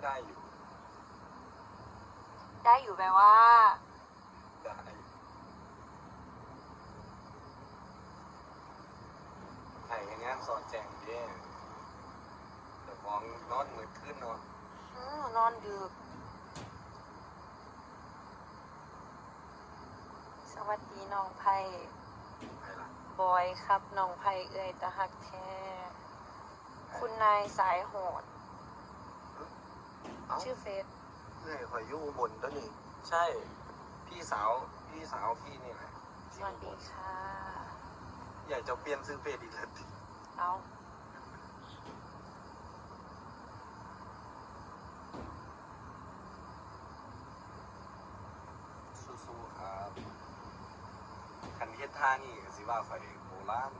ก็ได้อยู่ ได้อยู่แปลว่า ได้ไอ้งานสอดแจงเด้เดี๋ยวของนอนมืดขึ้นเนาะอืมนอนดึก สวัสดีน้องไผ่ไปละบอยครับน้องไผ่เอ่ยตะหักแท้ คุณนายสายโหด เอ้าชื่อเฟซเพื่อนคอยอยู่อุบนตัวนี้ใช่ พี่สาวพี่สาวพี่นี่แหละสวัสดีค่ะ อยากจะเปลี่ยนซื้อเฟซอีกทันทีเอาสู้ๆครับคันเฮ็ดท่านี่ก็สิว่าไฟโบราณ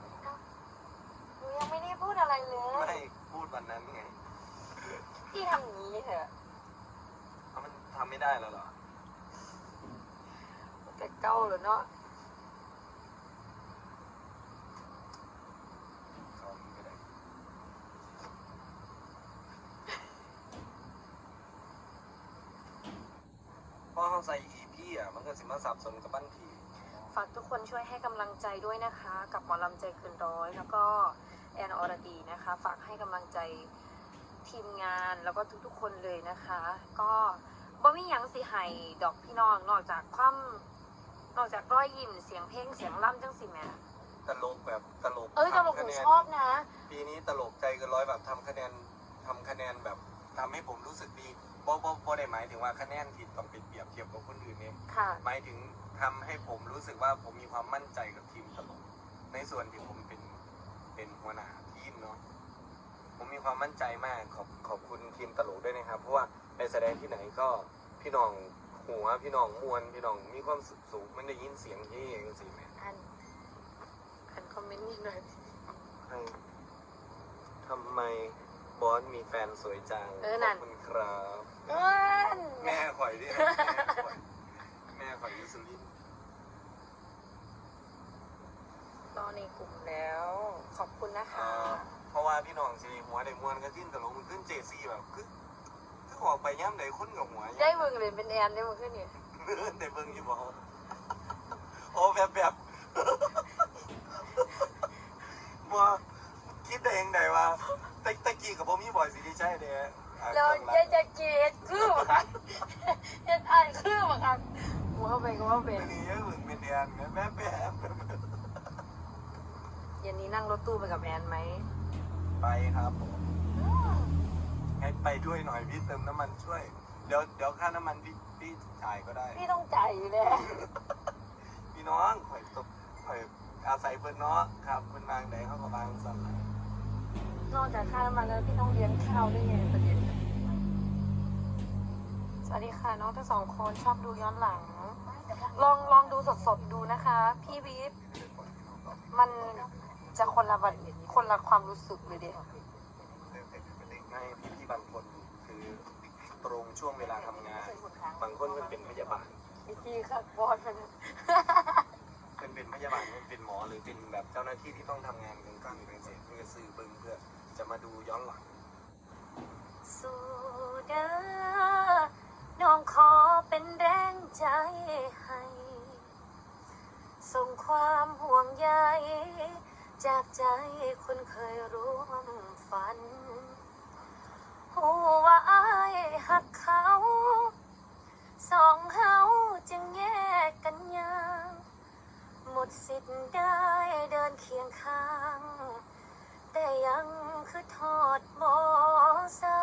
หนูยังไม่ได้พูดอะไรเลย ไม่พูดวันนั้นไง พี่ทำอย่างนี้เถอะเอามันทำ ไม่ได้แล้วเหรอแต่เก้าเลยเนาะเขาไม่ได้พอเขาใส่ EP อะมันก็สิมาสับสนกับบันทีฝากทุกคนช่วยให้กำลังใจด้วยนะคะ กับหมอลำใจเกินร้อยแล้วก็แอนอรดีนะคะ ฝากให้กำลังใจทีมงานแล้วก็ทุกๆคนเลยนะคะ ก็ บ่มีหยังสิให้ดอกพี่น้องนอกจากความนอกจากรอยยิ้มเสียงเพลงเสียงล่ำจังสิแหม่ตลกแบบตลกเอ้ยตลกหทำคะนูแนนชอบนะ ปีนี้ตลกใจเกันร้อยแบบทำคะแนนทำคะแนนแบบทำให้ผมรู้สึกดีบ่บ่บ่ได้หมายถึงว่าคะแนนที่ต้องเป็นเปรียบเทียบกับคนอื่นเนี่ยค่ะ หมายถึงทำให้ผมรู้สึกว่าผมมีความมั่นใจกับทีมตลก ในส่วนที่ผมเป็นเป็นหัวหน้าทีมเนาะผมมีความมั่นใจมากขอบขอบคุณทีมตลกด้วยนะครับ เพราะว่า ไปแสดงที่ไหนก็พี่น้องหัวพี่น้องมวลพี่น้องมีความสุขสูงมันได้ยินเสียงเฮ่กันสิแม่อันอันคอมเมนต์นิดหน่อยให้ทำไมบอสมีแฟนสวยจังเออนั่ขอนบคุณครับ เอิ้นแม่ข่อยดิแม่ข่อยแม่ข่อยอยูสุรินทร์รอในกลุ่มแล้ว ขอบคุณนะคะอ่าเพราะว่าพี่น้องสิหัวได้มวนก็ขึ้นตลกมันขึ้นเจซีแบบคือ คือออกไปย่ำใดคนกับหัวได้มึงเลยเป็นแอนได้มึงขึ้นนี่เลื่อนในเบิ่งอยู่บ่โอ้แบบแบบว่าคิดได้เองได้ว่าตะตะกี้กับผมมีบ่อยสิที่ใช่เด้อ่าแล้วเครื่องจะรางจะเกลียดคือปะคะเฮ็ดอ่านคือปะคะหัวไปก็ว่าเป็นอันนี้ยังเหมือนเป็นแอนแม่แม่แม่เย็นนี้นั่งรถตู้ไปกับแอนไหมไปครับผมให้ ไปด้วยหน่อยพี่เติมน้ำมันช่วย เดี๋ยวเดี๋ยวค่าน้ำมันพี่พี่จ่ายก็ได้ พี่ต้องจ่ายอยู่แล้วพี่น้องข่อยตกข่อยอาศัยเพิ่นเนาะครับเพิ่นบางใดเขาก็บางสั่นล่ะนอกจากค่าน้ำมันแล้วพี่ต้องเลี้ยงข้าวด้วยไงประเด็นสวัสดีค่ะน้องทั้งสองคนชอบดูย้อนหลัง ลองลองดูสดๆดูนะคะ พี่วิฟมันจะคนละแบบคนละความรู้สึกเลยเด็ก ให้พี่พี่ๆบางคนคือตรงช่วงเวลาทำงาน บางคนมันเป็นพยาบาลอีกทีค่ะบอลมันเป็นเป็นพยาบาลเป็นเป็นหมอหรือเป็นแบบเจ้าหน้าที่ที่ต้องทำงานกลางกลางกลางเสร็จเพื่อซื้อเบิ่งเพื่อจะมาดูย้อนหลัง สู้เด้อน้องขอเป็นแรงใจให้ ส่งความห่วงใยจากใจคนเคยร่วมฝัน หูว่าอายหักเขา สองเฮาจึงแยกกันยังหมดสิทธิ์ได้เดินเคียงข้าง แต่ยังคือทอดบ่เศร้า